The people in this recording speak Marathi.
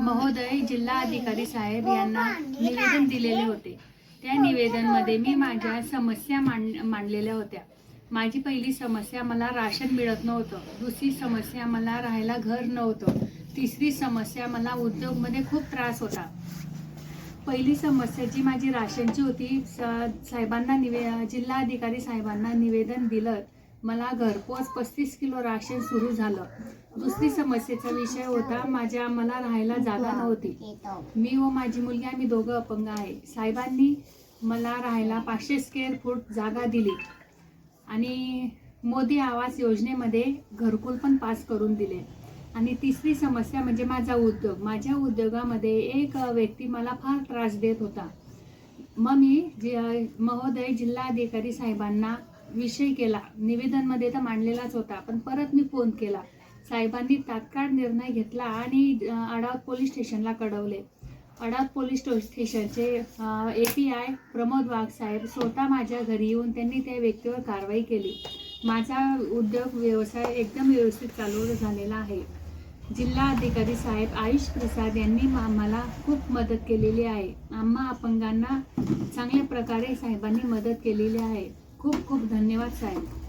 महोदय जिल्हा अधिकारी साहेब यांना निवेदन दिलेले होते. त्या निवेदनमध्ये मी माझ्या समस्या मांड मांडलेल्या होत्या. माझी पहिली समस्या मला राशन मिळत नव्हतं. दुसरी समस्या मला राहायला घर नव्हतं. तिसरी समस्या मला उद्योगमध्ये खूप त्रास होता. पहिली समस्या जी माझी राशनची होती साहेबांना निवे जिल्हा अधिकारी साहेबांना निवेदन दिलं मला घरपोच पस्तीस किलो राशन सुरू झालं. दुसरी समस्येचा विषय होता माझ्या मला राहायला जागा नव्हती. मी व माझी मुलगी आम्ही दोघं अपंग आहे. साहेबांनी मला राहायला पाचशे स्क्वेअर फूट जागा दिली आणि मोदी आवास योजनेमध्ये घरकुल पण पास करून दिले. आणि तिसरी समस्या म्हणजे माझा उद्योग. माझ्या उद्योगामध्ये एक व्यक्ती मला फार त्रास देत होता. मग मी जे महोदय जिल्हाधिकारी साहेबांना विषय केला. निवेदनमध्ये तर मांडलेलाच होता पण परत मी फोन केला. साहेबांनी तात्काळ निर्णय घेतला आणि अडावत पोलीस स्टेशनला कळवले. अडावत पोलीस स्टेशनचे A P I Pramod Wagh साहेब स्वतः माझ्या घरी येऊन त्यांनी त्या व्यक्तीवर कारवाई केली. माझा उद्योग व्यवसाय एकदम व्यवस्थित चालू झालेला आहे. जिल्हा अधिकारी साहेब आयुष प्रसाद यांनी आम्हाला मला खूप मदत केलेली आहे. आम्हा अपंगांना चांगल्या प्रकारे साहेबांनी मदत केलेली आहे. खूप खूप धन्यवाद साहेब.